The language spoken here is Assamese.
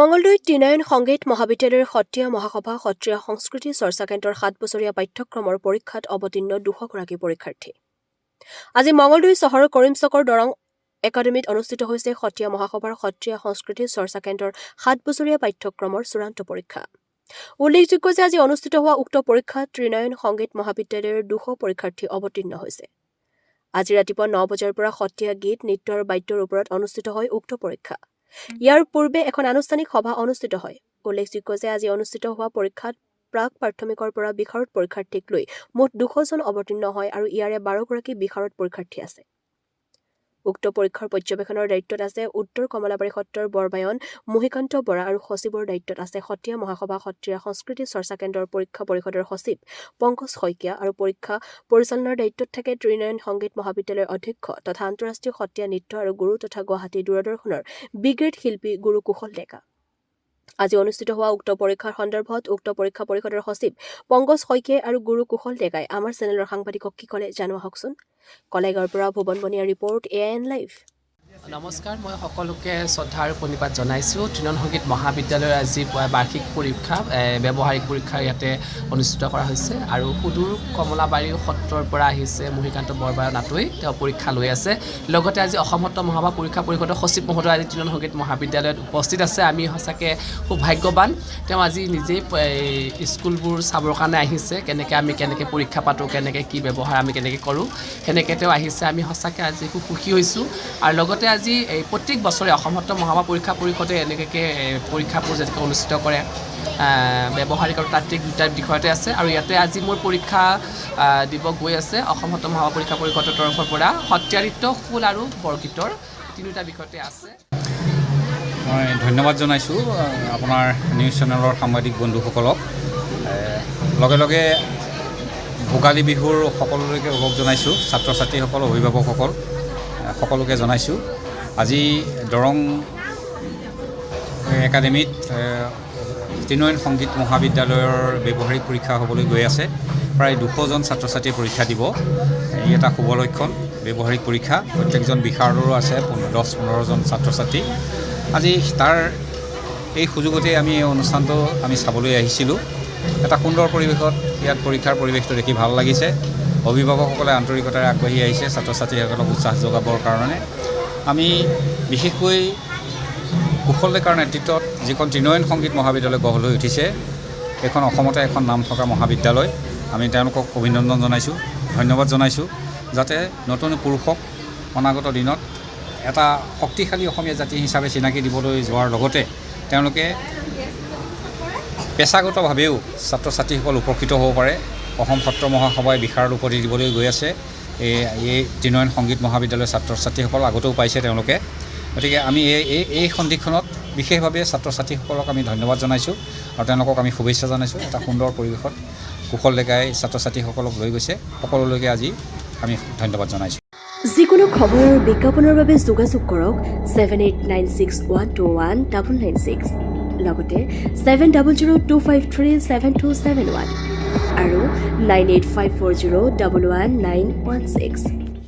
মঙলদৈত ত্ৰিনয়ন সংগীত মহাবিদ্যালয়ৰ সত্ৰীয়া মহাসভা সত্ৰীয়া সংস্কৃতি চৰ্চা কেন্দ্ৰৰ সাত বছৰীয়া পাঠ্যক্ৰমৰ পৰীক্ষাত অৱতীৰ্ণ দুশগৰাকী পৰীক্ষাৰ্থী। আজি মঙলদৈ চহৰৰ কৰিমচকৰ দৰং একাডেমীত অনুষ্ঠিত হৈছে সত্ৰীয়া মহাসভাৰ সত্ৰীয়া সংস্কৃতি চৰ্চা কেন্দ্ৰৰ সাত বছৰীয়া পাঠ্যক্ৰমৰ চূড়ান্ত পৰীক্ষা। উল্লেখযোগ্য যে আজি অনুষ্ঠিত হোৱা উক্ত পৰীক্ষাত ত্ৰিনয়ন সংগীত মহাবিদ্যালয়ৰ দুশ পৰীক্ষাৰ্থী অৱতীৰ্ণ হৈছে। আজি ৰাতিপুৱা ন বজাৰ পৰা সত্ৰীয়া গীত নৃত্য আৰু বাদ্যৰ ওপৰত অনুষ্ঠিত হয় উক্ত পৰীক্ষা। ইয়াৰ পূৰ্বে এখন আনুষ্ঠানিক সভা অনুষ্ঠিত হয়। উল্লেখযোগ্য যে আজি অনুষ্ঠিত হোৱা পৰীক্ষাত প্ৰাক প্ৰাথমিকৰ পৰা বিষাৰদ পৰীক্ষাৰ্থীক লৈ মুঠ দুশজন অৱতীৰ্ণ হয় আৰু ইয়াৰে বাৰগৰাকী বিষাৰদ পৰীক্ষাৰ্থী আছে। উক্ত পৰীক্ষাৰ পৰ্যবেক্ষণৰ দায়িত্বত আছে উত্তৰ কমলাবাৰী সত্ৰৰ বৰবায়ন মহিকান্ত বৰা আৰু সচিবৰ দায়িত্বত আছে সত্ৰীয়া মহাসভা সত্ৰীয়া সংস্কৃতি চৰ্চা কেন্দ্ৰৰ পৰীক্ষা পৰিষদৰ সচিব পংকজ শইকীয়া আৰু পৰীক্ষা পৰিচালনাৰ দায়িত্বত থাকে ত্ৰিনয়ন সংগীত মহাবিদ্যালয়ৰ অধ্যক্ষ তথা আন্তঃৰাষ্ট্ৰীয় সত্ৰীয়া নৃত্য আৰু গুৰু তথা গুৱাহাটী দূৰদৰ্শনৰ বিগ্ৰেড শিল্পী গুৰু কুশল ডেকা। আজি অনুষ্ঠিত হোৱা উক্ত পৰীক্ষাৰ সন্দৰ্ভত উক্ত পৰীক্ষা পৰিষদৰ সচিব পংকজ শইকীয়াই আৰু গুৰু কুশল ডেকাই আমাৰ চেনেলৰ সাংবাদিকক কি ক'লে জানো আহকচোন কলেগাঁৱৰ পৰা Bhuwan Baniya report A N live. নমস্কাৰ মই সকলোকে শ্ৰদ্ধা আৰু প্ৰণিপাত জনাইছোঁ। তৃণন সংগীত মহাবিদ্যালয়ৰ আজি বাৰ্ষিক পৰীক্ষা ব্যৱহাৰিক পৰীক্ষা ইয়াতে অনুষ্ঠিত কৰা হৈছে। আৰু সুদূৰ কমলাবাৰী সত্ৰৰ পৰা আহিছে মহিকান্ত বৰবাৰ নাটৈ তেওঁ পৰীক্ষা লৈ আছে। লগতে আজি অসম সত্ৰ মহাসভা পৰীক্ষা পৰিষদৰ সচিব মহোদয় আজি তৃণন সংগীত মহাবিদ্যালয়ত উপস্থিত আছে। আমি সঁচাকৈ খুব ভাগ্যৱান। তেওঁ আজি নিজেই স্কুলবোৰ চাবৰ কাৰণে আহিছে। কেনেকৈ আমি কেনেকৈ পৰীক্ষা পাতোঁ কেনেকৈ কি ব্যৱহাৰ আমি কেনেকৈ কৰোঁ সেনেকৈ তেওঁ আহিছে। আমি সঁচাকৈ আজি খুব সুখী হৈছোঁ। আৰু লগতে আজি এই প্ৰত্যেক বছৰে অসম সত্ৰ মহাসভা পৰীক্ষা পৰিষদে এনেকুৱাকৈ পৰীক্ষাবোৰ যেনেকৈ অনুষ্ঠিত কৰে ব্যৱহাৰিক আৰু তাত্ত্বিক দুটা বিষয়তে আছে আৰু ইয়াতে আজি মোৰ পৰীক্ষা দিব গৈ আছে অসম সত্ৰ মহাসভা পৰীক্ষা পৰিষদৰ তৰফৰ পৰা। সত্ৰীয়া নৃত্য খোল আৰু বৰগীতৰ তিনিওটা বিষয়তে আছে। মই ধন্যবাদ জনাইছোঁ আপোনাৰ নিউজ চেনেলৰ সাংবাদিক বন্ধুসকলক। লগে লগে ভোগালী বিহুৰ সকলোলৈকে ওলগ জনাইছোঁ ছাত্ৰ ছাত্ৰীসকল অভিভাৱকসকল। সকলোকে জনাইছোঁ। আজি দৰং একাডেমীত ত্ৰিনয়ন সংগীত মহাবিদ্যালয়ৰ ব্যৱহাৰিক পৰীক্ষা হ'বলৈ গৈ আছে। প্ৰায় দুশজন ছাত্ৰ ছাত্ৰীয়ে পৰীক্ষা দিব। ই এটা শুভ লক্ষণ ব্যৱহাৰিক পৰীক্ষা। প্ৰত্যেকজন বিষাৰদৰো আছে দহ পোন্ধৰজন ছাত্ৰ ছাত্ৰী আজি তাৰ এই সুযোগতে আমি এই অনুষ্ঠানটো আমি চাবলৈ আহিছিলোঁ। এটা সুন্দৰ পৰিৱেশত ইয়াত পৰীক্ষাৰ পৰিৱেশটো দেখি ভাল লাগিছে। অভিভাৱকসকলে আন্তৰিকতাৰে আগবাঢ়ি আহিছে ছাত্ৰ ছাত্ৰীসকলক উৎসাহ যোগাবৰ কাৰণে। আমি বিশেষকৈ কুশল ডেকাৰ নেতৃত্বত যিখন ত্ৰিনয়ন সংগীত মহাবিদ্যালয় গঢ় লৈ উঠিছে এইখন অসমতে এখন নাম থকা মহাবিদ্যালয়। আমি তেওঁলোকক অভিনন্দন জনাইছোঁ ধন্যবাদ জনাইছোঁ যাতে নতুন পুৰুষক অনাগত দিনত এটা শক্তিশালী অসমীয়া জাতি হিচাপে চিনাকি দিবলৈ যোৱাৰ লগতে তেওঁলোকে পেছাগতভাৱেও ছাত্ৰ ছাত্ৰীসকল উপকৃত হ'ব পাৰে। অসম সত্ৰ মহাসভাই বিষাৰৰ উপৰি দিবলৈ গৈ আছে। এই এই ত্ৰিনয়ন সংগীত মহাবিদ্যালয়ৰ ছাত্ৰ ছাত্ৰীসকল আগতেও পাইছে তেওঁলোকে। গতিকে আমি এই এই এই সন্ধিক্ষণত বিশেষভাৱে ছাত্ৰ ছাত্ৰীসকলক আমি ধন্যবাদ জনাইছোঁ আৰু তেওঁলোকক আমি শুভেচ্ছা জনাইছোঁ। এটা সুন্দৰ পৰিৱেশত কুশল ডেকাই ছাত্ৰ ছাত্ৰীসকলক লৈ গৈছে। সকলোলৈকে আজি আমি ধন্যবাদ জনাইছোঁ। যিকোনো খবৰ বিজ্ঞাপনৰ বাবে যোগাযোগ কৰক seven eight nine six one two one double nine six লগতে seven double zero' two five three seven two seven one আৰু nine eight five four zero' double one nine one six